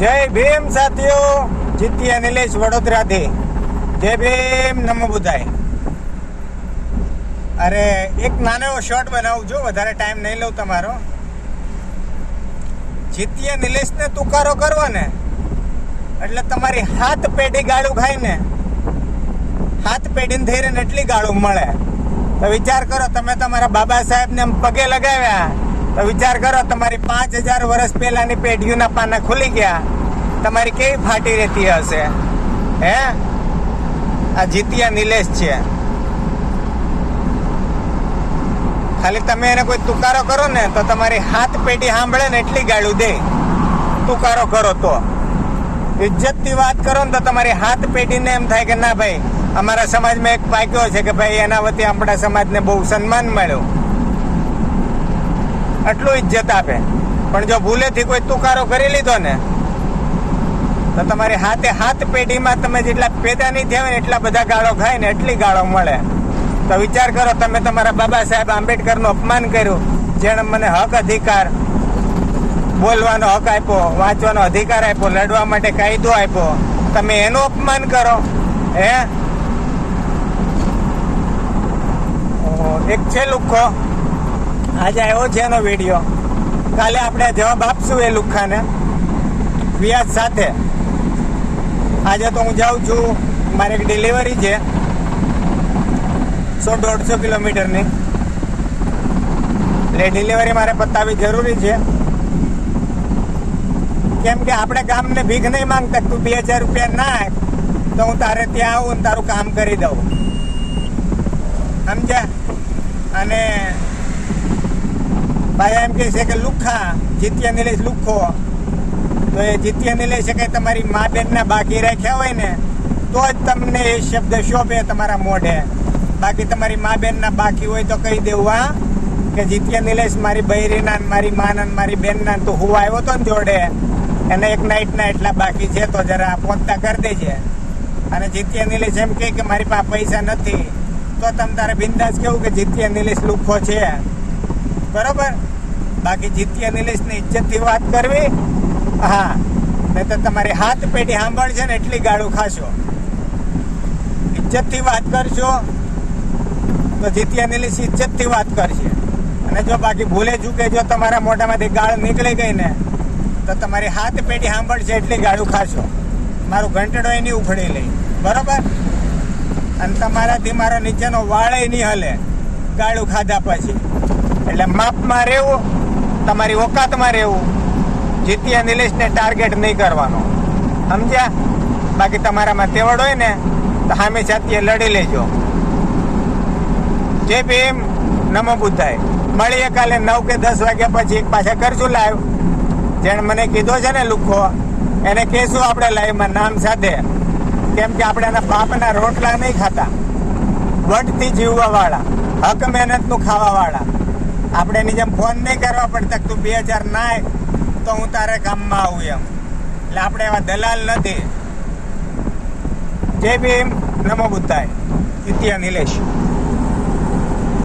જય ભીમ સાથીઓ, જીતી નિલેશ વડોદરાથી જય ભીમ, નમો બુધાય અરે, એક નાનો એવો શોર્ટ બનાવું છું વધારે ટાઈમ નહીં લઉં તમારો. જીતીએ નિલેશને તુકારો કરવો ને, એટલે તમારી હાથ પેઢી ગાળું ખાય ને. હાથ પેઢીને થઈ રહીને એટલી ગાળું મળે. તો વિચાર કરો, તમે તમારા બાબા સાહેબને પગે લગાવ્યા. તો વિચાર કરો, તમારી પાંચ હજાર વર્ષ પહેલાની પેઢીઓના પાના ખુલી ગયા. તમારી કેવી ફાટી રહેતી હશે? હે? આ જીતિયા નિલેશ છે. ખાલી તમે એને કોઈ તુકારો કરો ને, તો તમારી હાથ પેટી સાંભળે ને એટલી ગાળું દે. તુકારો કરો તો. ઇજ્જતથી વાત કરો ને તો તમારી હાથ પેટીને એમ થાય કે ના ભાઈ, અમારા સમાજમાં એક પાક્યો છે કે ભાઈ, એના વતી આપણા સમાજને બહુ સન્માન મળ્યું. આટલું ઇજ્જત આપે. પણ જો ભૂલેથી કોઈ તુકારો કરી લીધો ને, તો તમારી હાથે હાથ પેઢીમાં તમે જેટલા પેદા નહીં થયા ને, એટલા બધા ગાળો ખાય ને એટલી ગાળો મળે. તો વિચાર કરો, તમે તમારા બાબા સાહેબ આંબેડકરનું અપમાન કર્યું, જેણે મને હક અધિકાર, બોલવાનો હક આપ્યો, વાંચવાનો અધિકાર આપ્યો, લડવા માટે કાયદો આપ્યો. તમે એનું અપમાન કરો, હે? એક છે લુખ્ખો આજે આવ્યો છે એનો વીડિયો કાલે આપણે જવાબ આપશું એ લુખ્ખાને. વ્યાજ સાથે. આજે તો હું જાઉં છું, મારે એક ડિલિવરી છે. સો દોઢસો કિલોમીટરની. એટલે ડિલિવરી મારે પતાવવી જરૂરી છે. કેમ કે આપણે ગામને ભીખ નહીં માંગતા તું બે હજાર રૂપિયા નાખ, તો હું તારે ત્યાં આવું ને તારું કામ કરી દઉં. સમજ્યા? અને ભાઈ એમ કહે છે કે લુખ્ખા જીત્યા નિલેશ લુખ્ખો તો એ જીત્યા નિલેશે કંઈ તમારી મા બેનના બાકી રાખ્યા હોય ને, તો જ તમને એ શબ્દ શોભે તમારા મોઢે. બાકી તમારી મા બેનના બાકી હોય તો કહી દેવું, હા, કે જીત્યા નિલેશ મારી બૈરીના મારી માના મારી બેનના તો હું આવ્યો તો ને જોડે. એને એક નાઇટના એટલા બાકી છે તો જરા પહોંચતા કરી દેજે. અને જીત્યા નિલેશ એમ કહે કે, મારી પાસે પૈસા નથી. તો તમે તારે બિંદાસ કેવું કે, જીત્યા નિલેશ લુખ્ખો છે. બરોબર? બાકી જીત્યા નિલેશની ઇજ્જતથી વાત કરવી. હા, નહીં તો તમારી હાથ પેઢી સાંભળશે ને એટલી ગાળું ખાશો. ઇજ્જતથી વાત કરશો, તો જીત્યા નિલેશ ઇજ્જતથી વાત કરશે. અને જો બાકી ભૂલે ચૂકે, જો તમારા મોઢામાંથી ગાળ નીકળી ગઈ ને, તો તમારી હાથ પેઢી સાંભળશે એટલી ગાળું ખાશો. મારું ઘંટડો એની ઉખડી લઈ. બરોબર? અને તમારાથી મારો નીચેનો વાળે નહીં હલે. ગાળું ખાધા પછી. એટલે માપમાં રહેવું તમારી ઓકાતમાં રહેવું. જીતી અને નિલેશને ટાર્ગેટ નહીં કરવાનો. સમજ્યા? બાકી તમારામાં તેવડ હોય ને, તો સામે જાતીએ લડી લેજો. જે ભીમ નમો બુદ્ધાય. મળીએ કાલે નવ કે દસ વાગ્યા પછી એક પાછા કરશું લાઈવ જેણે મને કીધો છે ને, લુખો, એને કહેશું આપણે લાઈવમાં નામ સાથે. કેમ કે આપણે એના બાપના રોટલા નહીં ખાતા. વટથી જીવવા વાળા હક મહેનતનું ખાવા વાળા આપણે એની જેમ ફોન નહીં કરવા પડતા તું બે હજાર નાય, તો હું તારે કામમાં આવું એમ. એટલે આપણે એવા દલાલ નથી. જય ભીમ, નમો બુદ્ધાય. ઇતિયા નિલેશ.